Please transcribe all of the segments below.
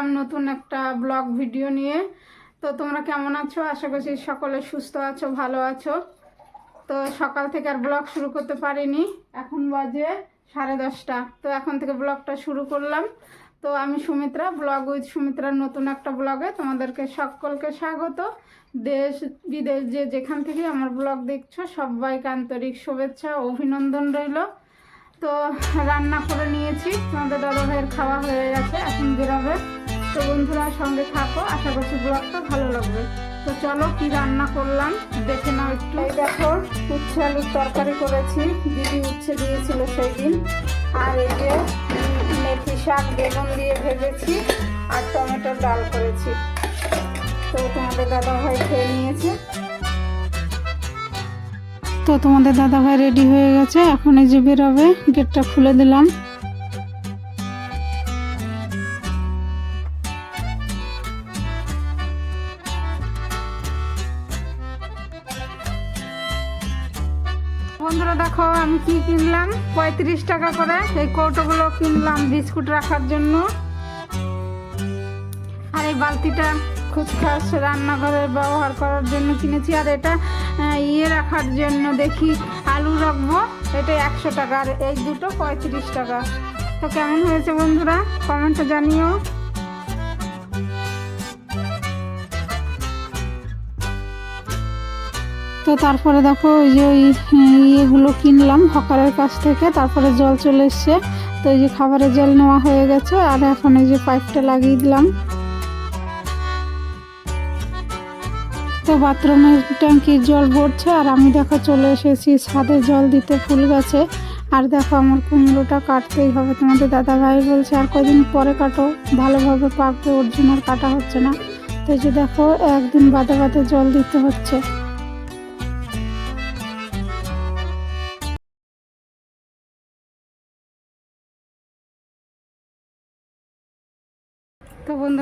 এলাম নতুন একটা ব্লগ ভিডিও নিয়ে। তো তোমরা কেমন আছো? আশা করছি সকলে সুস্থ আছো, ভালো আছো। তো সকাল থেকে আর ব্লগ শুরু করতে পারিনি। এখন বাজে সাড়ে দশটা। তো এখন থেকে ব্লগটা শুরু করলাম। তো আমি সুমিত্রা, ব্লগ উইথ সুমিত্রার নতুন একটা ব্লগে তোমাদেরকে সকলকে স্বাগত। দেশ, বিদেশ, যে যেখান থেকে আমার ব্লগ দেখছ, সবাইকে আন্তরিক শুভেচ্ছা অভিনন্দন রইল। তো রান্না করে নিয়েছি। তোমাদের দাদা ভাইয়ের খাওয়া হয়ে গেছে, এখন বেরোবে। তো বন্ধুরা সঙ্গে থাকো আশা করছি ব্লগটা ভালো লাগবে। তো চলো কি রান্না করলাম দেখে নাও একটু। দেখো উচ্ছে আলুর তরকারি করেছি দিদি উচ্ছে দিয়েছিল সেই দিন আর এই যে মেথি শাক বেগুন দিয়ে ভেজেছি আর টমেটোর ডাল করেছি। তো তোমাদের দাদা ভাই খেয়ে নিয়েছে। তো তোমাদের দাদা ভাই রেডি হয়ে গেছে এখন এই যে বেরোবে গেটটা খুলে দিলাম। বন্ধুরা দেখো, আমি কি কিনলাম? পঁয়ত্রিশ টাকা করে এই কৌটোগুলো কিনলাম বিস্কুট রাখার জন্য। আর এই বালতিটা খুচখাস রান্নাঘরে ব্যবহার করার জন্য কিনেছি। আর এটা ইয়ে রাখার জন্য দেখি আলু রাখব, এটা একশো টাকা। আর এই দুটো পঁয়ত্রিশ টাকা। তো কেমন হয়েছে বন্ধুরা? কমেন্টে জানিও। তো তারপরে দেখো ওই যে ওই ইয়েগুলো কিনলাম হকারের কাছ থেকে। তারপরে জল চলে এসছে। তো এই যে খাবারের জল নেওয়া হয়ে গেছে। আর এখন এই যে পাইপটা লাগিয়ে দিলাম। তো বাথরুমের ট্যাঙ্কির জল ভরছে। আর আমি দেখো চলে এসেছি ছাদে জল দিতে ফুল গাছে। আর দেখো আমার কুমড়োটা কাটতেই হবে। তোমাদের দাদা ভাই বলছে, আর কদিন পরে কাটো। ভালোভাবে পাকবে ওর জন্য আর কাটা হচ্ছে না। তো এই যে দেখো, একদিন বাদে বাদে জল দিতে হচ্ছে।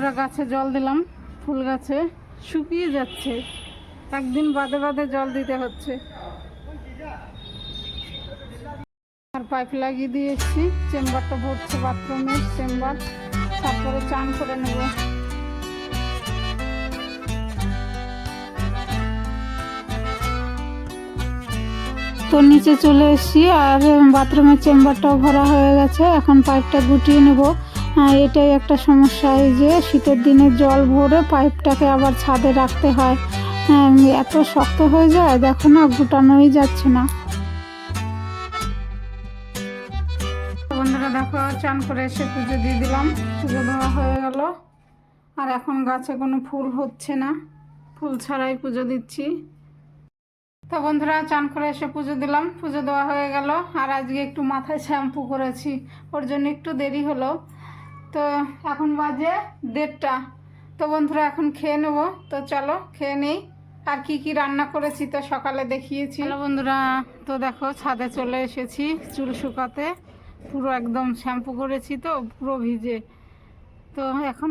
বন্ধুরা গাছে জল দিলাম, ফুল গাছে শুকিয়ে যাচ্ছে। একদিন বাদে বাদে জল দিতে হচ্ছে। আর পাইপ লাগিয়ে দিয়ে এসেছি চেম্বারটা ভরছে বাথরুমের চেম্বার। তারপরে চান করে নেব। তো নিচে চলে এসেছি, আর বাথরুমের চেম্বারটাও ভরা হয়ে গেছে। এখন পাইপটা গুটিয়ে নেব। এটাই একটা সমস্যা এই যে শীতের দিনে জল ভরে পাইপটাকে আবার ছাদে রাখতে হয়। আহ, এত শক্ত হয়ে যায় দেখো না গুটানোই যাচ্ছে না। বন্ধুরা দেখো চান করে এসে পুজো দিয়ে দিলাম। পুজো দেওয়া হয়ে গেল। আর এখন গাছে কোনো ফুল হচ্ছে না। ফুল ছাড়াই পুজো দিচ্ছি। তো বন্ধুরা চান করে এসে পুজো দিলাম। পুজো দেওয়া হয়ে গেল। আর আজকে একটু মাথায় শ্যাম্পু করেছি। ওর জন্য একটু দেরি হলো। তো এখন বাজে দেড়টা। তো বন্ধুরা, এখন খেয়ে নেব। তো চলো খেয়ে নেই। আর কি কি রান্না করেছি তো সকালে দেখিয়েছি। বন্ধুরা, তো দেখো ছাদে চলে এসেছি চুল শুকাতে। পুরো একদম শ্যাম্পু করেছি তো, পুরো ভিজে। তো এখন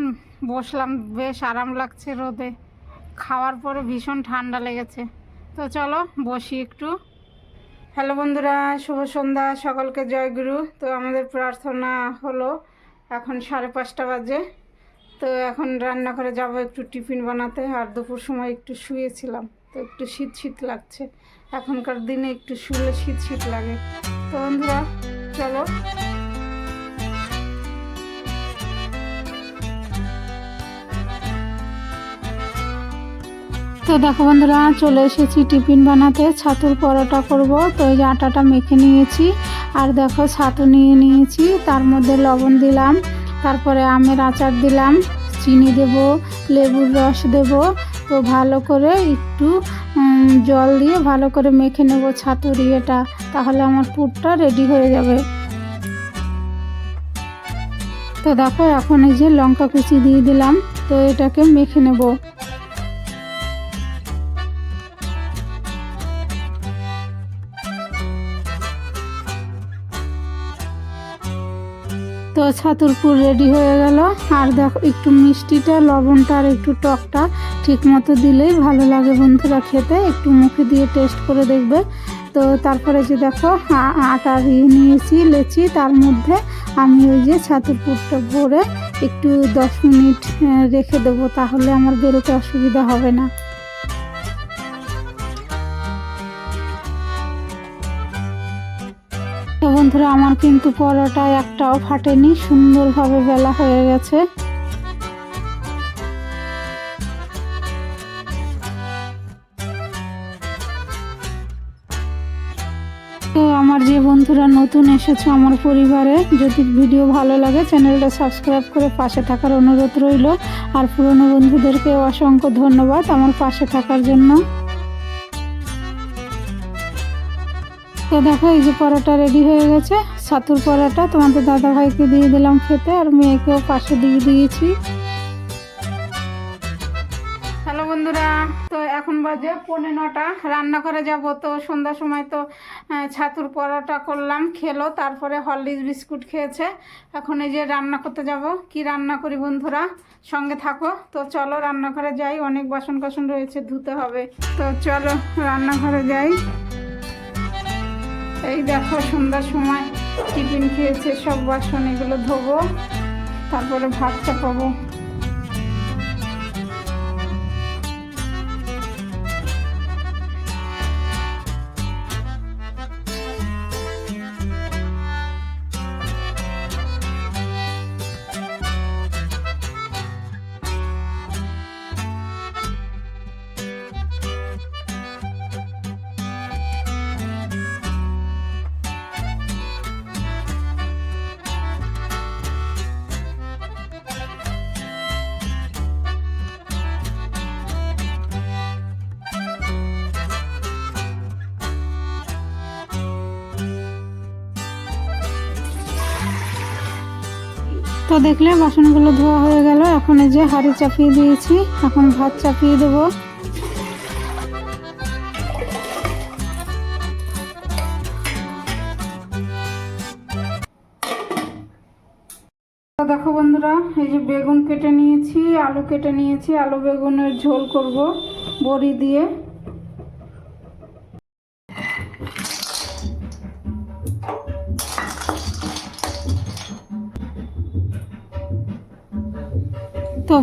বসলাম, বেশ আরাম লাগছে রোদে। খাওয়ার পরে ভীষণ ঠান্ডা লেগেছে। তো চলো বসি একটু। হ্যালো বন্ধুরা, শুভ সন্ধ্যা, সকলকে জয়গুরু তো আমাদের প্রার্থনা হলো এখন সাড়ে পাঁচটা বাজে। তো এখন রান্না করে যাব একটু টিফিন বানাতে, আর দুপুর সময় একটু শুয়েছিলাম, তো একটু শীত শীত লাগছে। এখনকার দিনে একটু শুলে শীত শীত লাগে। তো বন্ধুরা, চলো। তো দেখো বন্ধুরা, চলে এসেছি টিফিন বানাতে। ছাতুর পরোটা করব, তো এই যে আটাটা মেখে নিয়েছি। আর দেখো, ছাতু নিয়ে নিয়েছি, তার মধ্যে লবণ দিলাম, তারপরে আমের আচার দিলাম, চিনি দেব, লেবুর রস দেব, তো ভালো করে একটু জল দিয়ে ভালো করে মেখে নেব ছাতুর ইয়েটা, তাহলে আমার পুরটা রেডি হয়ে যাবে। তো দেখো, এখন এই যে লঙ্কা কুচি দিয়ে দিলাম, তো এটাকে মেখে নেব। তো ছাতুর পুর রেডি হয়ে গেল। আর দেখো, একটু মিষ্টিটা, লবণটা আর একটু টকটা ঠিক মতো দিলেই ভালো লাগে বন্ধুরা খেতে। একটু মুখে দিয়ে টেস্ট করে দেখবে। তো তারপরে যে দেখো আটা দিয়ে নিয়েছি লেচি, তার মধ্যে আমি ওই যে ছাতুর পুরটা ভরে একটু দশ মিনিট রেখে দেবো, তাহলে আমার বেরোতে অসুবিধা হবে না। বন্ধুরা, আমার কিন্তু পরোটা একটাও ফাটেনি, সুন্দরভাবে বেলা হয়ে গেছে। আমার যে বন্ধুরা নতুন এসেছে আমার পরিবারে, যদি ভিডিও ভালো লাগে, চ্যানেলটা সাবস্ক্রাইব করে পাশে থাকার অনুরোধ রইল। আর পুরনো বন্ধুদেরকে অসংখ্য ধন্যবাদ আমার পাশে থাকার জন্য। তো দেখো, এই যে পরোটা রেডি হয়ে গেছে। ছাতুর পরোটা তোমাদের দাদা ভাইকে দিয়ে দিলাম খেতে আর মেয়েকেও পাশে দিয়ে দিয়েছি। হ্যালো বন্ধুরা, তো এখন বাজে পৌনে নটা, রান্না করে যাব তো, সন্ধ্যার সময় তো ছাতুর পরোটা করলাম, খেলো, তারপরে হরলিক্স বিস্কুট খেয়েছে। এখন এই যে রান্না করতে যাব। কি রান্না করি বন্ধুরা? সঙ্গে থাকো। তো চলো রান্নাঘরে যাই, অনেক বাসন কাসন রয়েছে, ধুতে হবে। তো চলো রান্নাঘরে যাই। এই দেখো সন্ধ্যার সময় টিফিন খেয়েছে সব বাসন এগুলো ধোবো তারপরে ভাত চাপাবো তো দেখলে বাসনগুলো ধোয়া হয়ে গেল। এখন এই যে হাঁড়ি চাপিয়ে দিয়েছি। এখন ভাত চাপিয়ে দেবো। দেখো বন্ধুরা, এই যে বেগুন কেটে নিয়েছি, আলু কেটে নিয়েছি। আলু বেগুনের ঝোল করব বড়ি দিয়ে।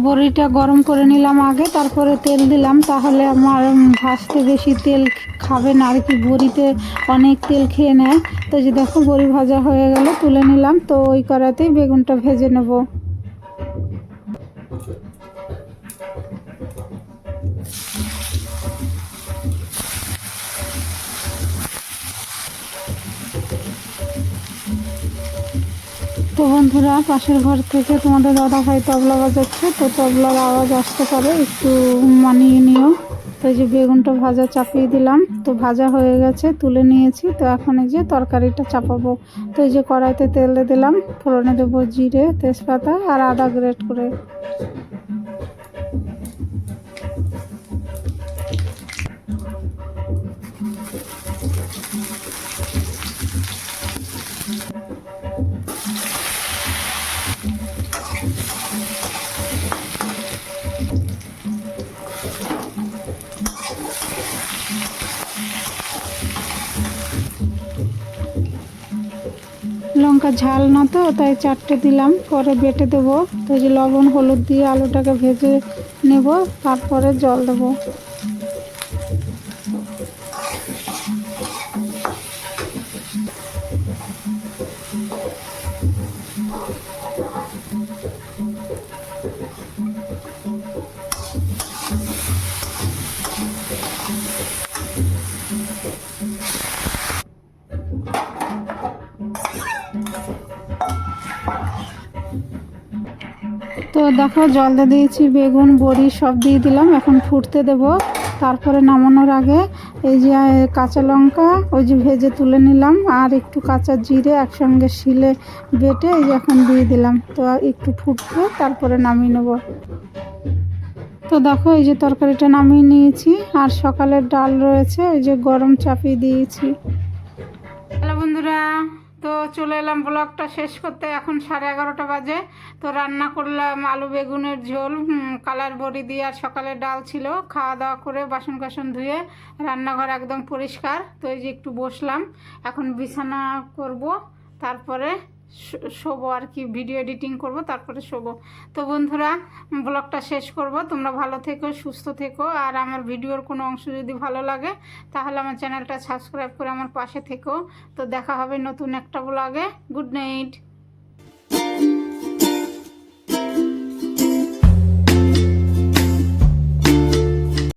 বড়িটা গরম করে নিলাম আগে, তারপরে তেল দিলাম। তাহলে আমার ভাজতে বেশি তেল খাবে না, আর কি বড়িতে অনেক তেল খেয়ে নেয়। তো যে দেখো, বড়ি ভাজা হয়ে গেল, তুলে নিলাম। তো ওই করাতেই বেগুনটা ভেজে নেব। তো বন্ধুরা, পাশের ঘর থেকে তোমাদের দাদা ভাই তবলা বাজাচ্ছে, তো তবলার আওয়াজ আসতে পারে, একটু মানিয়ে নিও। তো এই যে বেগুনটা ভাজা চাপিয়ে দিলাম, তো ভাজা হয়ে গেছে, তুলে নিয়েছি, তো এখন এই যে তরকারিটা চাপাবো। তো এই যে কড়াইতে তেল দিলাম, ফোড়নে দেবো জিরে, তেজপাতা আর আদা গ্রেট করে। লঙ্কা ঝাল না তো, তাই চারটে দিলাম। পরে বেটে দেবো। তো যে লবণ, হলুদ দিয়ে আলুটাকে ভেজে নেব, তারপরে জল দেবো। দেখো, জল দিয়ে দিয়েছি, বেগুন, বড়ি সব দিয়ে দিলাম, এখন ফুটতে দেব। তারপরে নামানোর আগে এই যে কাঁচা লঙ্কা, ওই যে ভেজে তুলে নিলাম, আর একটু কাঁচা জিরে একসঙ্গে শিলে বেটে এই যে এখন দিয়ে দিলাম। তো একটু ফুটবে, তারপরে নামিয়ে নেব। তো দেখো, এই যে তরকারিটা নামিয়ে নিয়েছি, আর সকালের ডাল রয়েছে, ওই যে গরম চাপিয়ে দিয়েছি। তো চলে এলাম ব্লগটা শেষ করতে। এখন সাড়ে এগারোটা বাজে। তো রান্না করলাম আলু বেগুনের ঝোল কালার বড়ি দিয়ে আর সকালে ডাল ছিল। খাওয়া দাওয়া করে বাসন কাসন ধুয়ে রান্নাঘর একদম পরিষ্কার। তো এই যে একটু বসলাম। এখন বিছানা করব। তারপরে শোবো আর কি, ভিডিও এডিটিং করব, তারপরে শোবো। তো বন্ধুরা, ব্লগটা শেষ করব। তোমরা ভালো থেকো, সুস্থ থেকো। আর আমার ভিডিওর কোনো অংশ যদি ভালো লাগে, তাহলে আমার চ্যানেলটা সাবস্ক্রাইব করে আমার পাশে থেকো। তো দেখা হবে নতুন একটা ব্লগে। Good night.